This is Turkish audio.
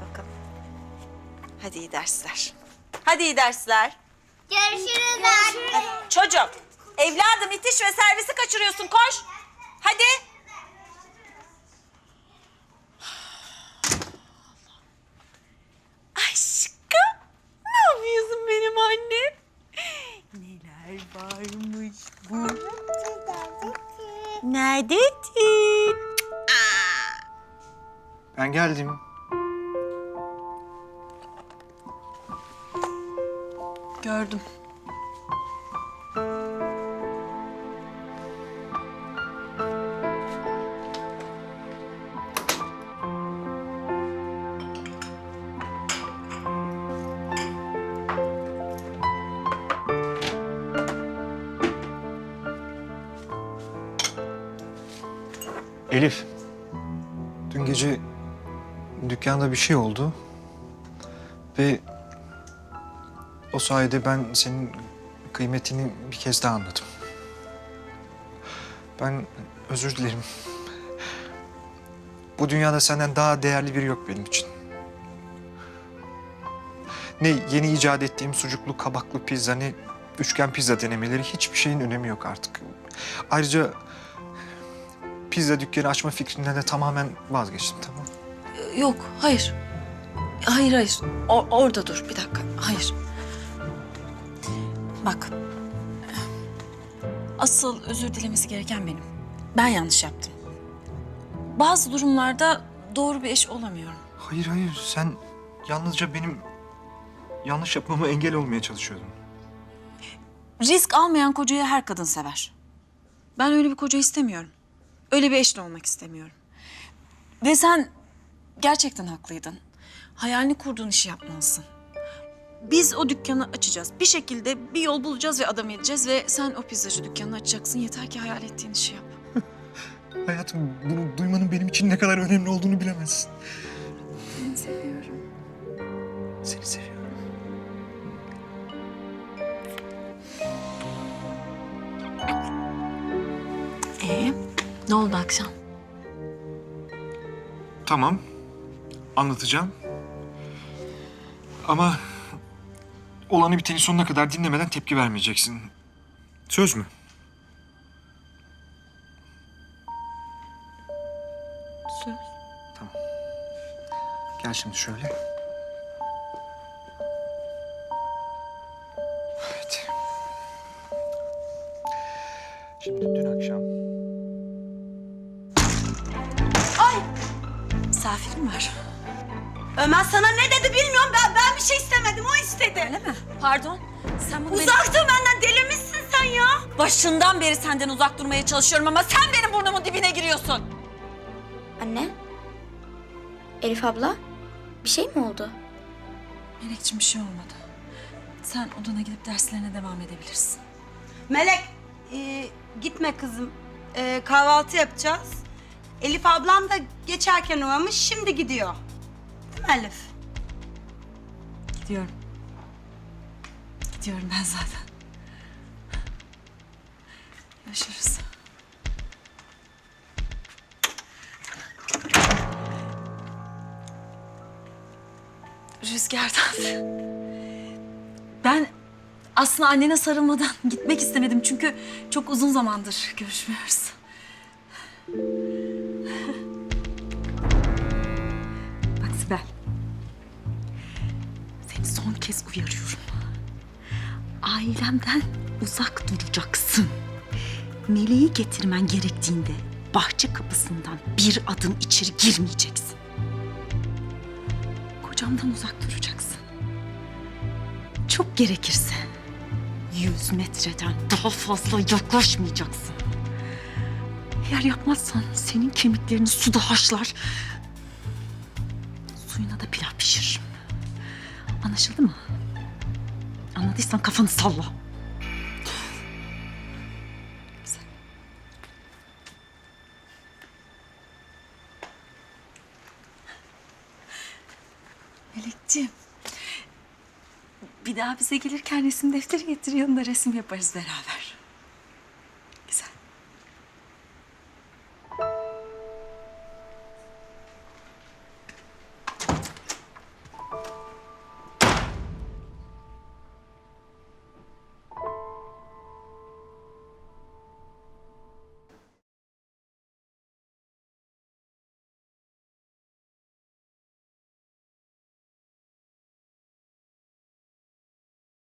bakalım. Hadi iyi dersler. Hadi iyi dersler. Görüşürüz anne. Çocuğum, evladım itiş ve servisi kaçırıyorsun. Koş. Hadi. Aşkım, ne yapıyorsun benim annem? Neler varmış bu? Neredesin? Ben geldim. Gördüm. Elif. Dün gece dükkanda bir şey oldu. Ve o sayede ben senin kıymetini bir kez daha anladım. Ben özür dilerim. Bu dünyada senden daha değerli biri yok benim için. Ne yeni icat ettiğim sucuklu kabaklı pizza ne üçgen pizza denemeleri hiçbir şeyin önemi yok artık. Ayrıca pizza dükkanı açma fikrinden de tamamen vazgeçtim tamam. Yok, hayır. Hayır, hayır. O- orada dur, bir dakika. Hayır. Bak. Asıl özür dilemesi gereken benim. Ben yanlış yaptım. Bazı durumlarda doğru bir eş olamıyorum. Hayır hayır sen yalnızca benim yanlış yapmama engel olmaya çalışıyordun. Risk almayan kocayı her kadın sever. Ben öyle bir koca istemiyorum. Öyle bir eşle olmak istemiyorum. Ve sen gerçekten haklıydın. Hayalini kurduğun işi yapmalısın. Biz o dükkanı açacağız. Bir şekilde bir yol bulacağız ve adam edeceğiz ve sen o pizzacı dükkanını açacaksın. Yeter ki hayal ettiğin işi yap. Hayatım bunu duymanın benim için ne kadar önemli olduğunu bilemezsin. Seni seviyorum. Seni seviyorum. Ee, ne oldu akşam? Tamam. Anlatacağım. Ama olanı biteni sonuna kadar dinlemeden tepki vermeyeceksin. Söz mü? Söz. Tamam. Gel şimdi şöyle. Evet. Şimdi dün akşam Misafirim var. Ömer sana ne dedi bilmiyorum. Ben, şey istemedim. O istedi. Öyle mi? Pardon. Sen bunu Uzak dur benden. Delirmişsin sen ya. Başından beri senden uzak durmaya çalışıyorum ama sen benim burnumun dibine giriyorsun. Anne. Elif abla. Bir şey mi oldu? Melekciğim bir şey olmadı. Sen odana gidip derslerine devam edebilirsin. Melek, e, gitme kızım. E, kahvaltı yapacağız. Elif ablam da geçerken uğramış, şimdi gidiyor. Değil mi Elif? Gidiyorum. Gidiyorum ben zaten. Görüşürüz. Rüzgardan. Ben aslında annene sarılmadan gitmek istemedim çünkü çok uzun zamandır görüşmüyoruz. Bak Sibel. Son kez uyarıyorum. Ailemden uzak duracaksın. Meleği getirmen gerektiğinde bahçe kapısından bir adım içeri girmeyeceksin. Kocamdan uzak duracaksın. Çok gerekirse yüz metreden daha fazla yaklaşmayacaksın. Eğer yapmazsan senin kemiklerini suda haşlar, suyuna da pilav pişiririm. Anlaşıldı mı? Anladıysan kafanı salla. Güzel. Melekciğim. Bir daha bize gelirken resim defteri getir yanında resim yaparız beraber.